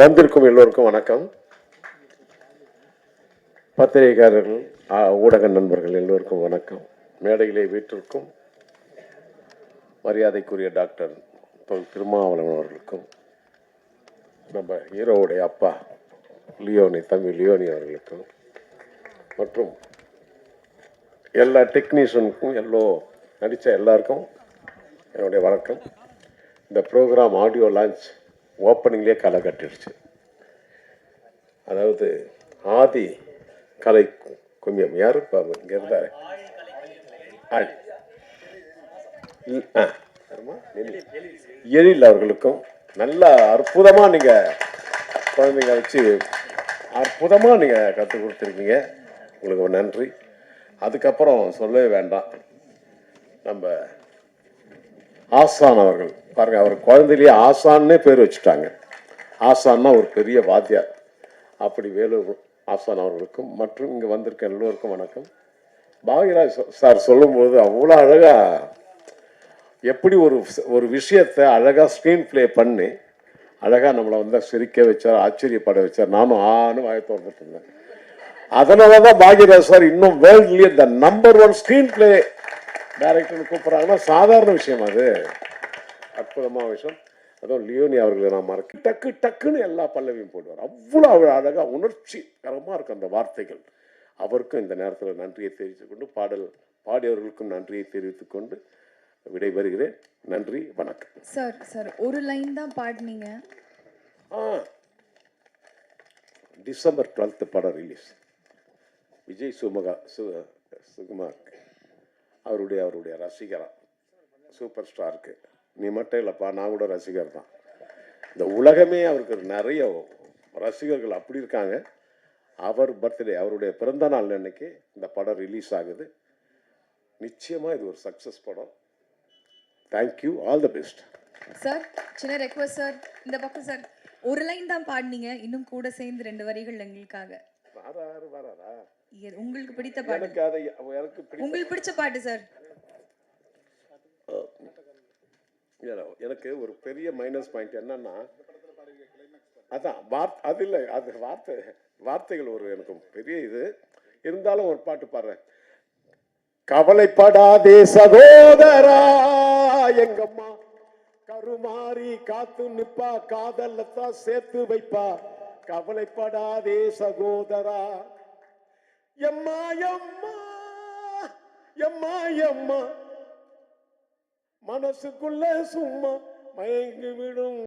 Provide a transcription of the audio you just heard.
வந்திருக்கும் எல்லோருக்கும் வணக்கம். பத்திரிகைக்காரர்கள் ஊடக நண்பர்கள் எல்லோருக்கும் வணக்கம். மேடையிலே வீட்டிற்கும் மரியாதைக்குரிய டாக்டர் தொல் திருமாவளவன் அவர்களுக்கும் நம்ம ஹீரோவுடைய அப்பா லியோனி தம்பி லியோனி அவர்களுக்கும் மற்றும் எல்லா டெக்னீஷியனுக்கும் எல்லோ நடித்த எல்லாருக்கும் என்னுடைய வணக்கம். இந்த ப்ரோக்ராம் ஆடியோ லான்ச் ஓப்பனிங்லேயே களை கட்டிடுச்சு. அதாவது ஆதி கலை கும்மியம். யார் இப்போ இங்கே இருந்தார். ஆ. எழில். எழில் அவர்களுக்கும் நல்ல அற்புதமாக நீங்கள் குழந்தைங்க வச்சு அற்புதமாக நீங்கள் கற்றுக் கொடுத்துருக்கீங்க. உங்களுக்கு நன்றி. அதுக்கப்புறம் சொல்லவே வேண்டாம். நம்ம ஆசான் அவர்கள். பாருங்க அவர் குழந்தையிலேயே ஆசான்னே பேர் வச்சுட்டாங்க. ஆசான்னா ஒரு பெரிய வாத்தியார். அப்படி வேலூர் ஆசான் அவர்களுக்கும் மற்றும் இங்கே வந்திருக்க எல்லோருக்கும் வணக்கம். பாகியராஜ் சார் சொல்லும்போது அவ்வளோ அழகாக எப்படி ஒரு ஒரு விஷயத்தை அழகாக ஸ்க்ரீன் ப்ளே பண்ணி அழகாக நம்மளை வந்து சிரிக்க வச்சார் ஆச்சரியப்பட வச்சார். நானும் ஆன்னு வாய திறந்துட்டு இருந்தேன். அதனால தான் பாக்யராஜ் சார் இன்னும் வேர்ல்ட்லேயே the number one screenplay டைரக்டர்னு கூப்பிட்றாங்கன்னா சாதாரண விஷயம் அது. அற்புதமான விஷயம். அதுவும் லியோனி அவர்களை நான் மறக்க டக்கு டக்குன்னு எல்லா பல்லவியும் போடுவார். அவ்வளோ அவ்வளோ அழகாக உணர்ச்சி கரமாக இருக்கும் அந்த வார்த்தைகள். அவருக்கும் இந்த நேரத்தில் நன்றியை தெரிவித்துக் கொண்டு பாடல் பாடியவர்களுக்கும் நன்றியை தெரிவித்துக் கொண்டு விடைபெறுகிறேன். நன்றி வணக்கம். சார் சார் ஒரு லைன் தான் பாடினீங்க. ஆ. டிசம்பர் டுவெல்த்து படம் ரிலீஸ். விஜய் சுமகா சு சுகுமார். அவருடைய அவருடைய ரசிகரா சூப்பர் ஸ்டாருக்கு நீ மட்டும் இல்லைப்பா நான் கூட ரசிகர் தான். இந்த உலகமே அவருக்கு நிறைய ரசிகர்கள் அப்படி இருக்காங்க. அவர் பர்த்டே அவருடைய பிறந்த நாள் அன்னைக்கு இந்த படம் ரிலீஸ் ஆகுது. நிச்சயமாக இது ஒரு சக்ஸஸ் படம். Thank you all the best sir சின்ன ரெக்வஸ்ட் சார் இந்த பக்கம் சார் ஒரு லைன் தான் பாடினீங்க. இன்னும் கூட சேர்ந்து ரெண்டு வரிகள் எங்களுக்காக. வராரு வராரா? உங்களுக்கு பிடித்த பாட்டு? எனக்கு அதை எனக்கு பிடி உங்களுக்கு பிடிச்ச பாட்டு சார் எனக்கு ஒரு பெரிய மைனஸ் பாயிண்ட் என்னன்னா அதான் வார்த்தை அது இல்லை அது வார்த்தை வார்த்தைகள் ஒரு எனக்கு பெரிய இது. இருந்தாலும் ஒரு பாட்டு பாடுறேன். கவலைப்படாதே சகோதரா எங்கம்மா கருமாறி காத்து நிப்பா காதலத்தான் சேர்த்து வைப்பா. கவலைப்படாதே சகோதரா எம்மா எம்மா எம்மா எம்மா. மனசுக்குள்ள சும்மா மயங்கி விடும்